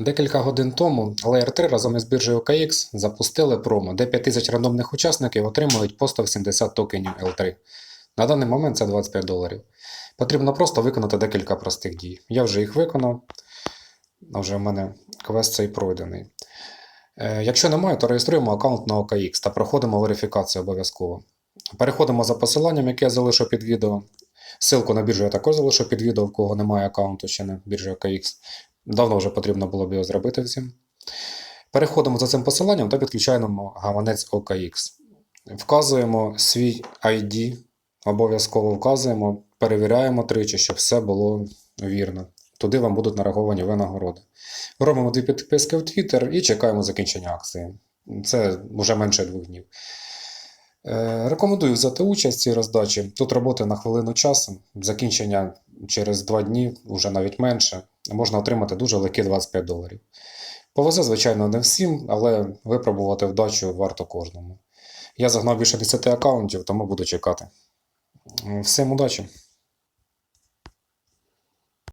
Декілька годин тому Layer 3 разом із біржею OKX запустили промо, де 5000 рандомних учасників отримують по 170 токенів L3. На даний момент це 25 доларів. Потрібно просто виконати декілька простих дій. Я вже їх виконав, вже в мене квест цей пройдений. Е, Якщо немає, то реєструємо аккаунт на OKX та проходимо верифікацію обов'язково. Переходимо за посиланням, яке я залишу під відео. Ссылку на біржу я також залишу під відео, в кого немає аккаунту ще на біржі OKX. Давно вже потрібно було б його зробити всім. Переходимо за цим посиланням та підключаємо гаманець OKX. Вказуємо свій ID, обов'язково вказуємо, перевіряємо тричі, щоб все було вірно. Туди вам будуть нараховані винагороди. Робимо дві підписки в Twitter і чекаємо закінчення акції. Це вже менше двох днів. Е, Рекомендую взяти участь в цій роздачі. Тут роботи на хвилину часу, закінчення через 2 дні, вже навіть менше. Можна отримати дуже легкі 25 доларів. Повезе, звичайно, не всім, але випробувати вдачу варто кожному. Я загнав більше 10 аккаунтів, тому буду чекати. Всім удачі!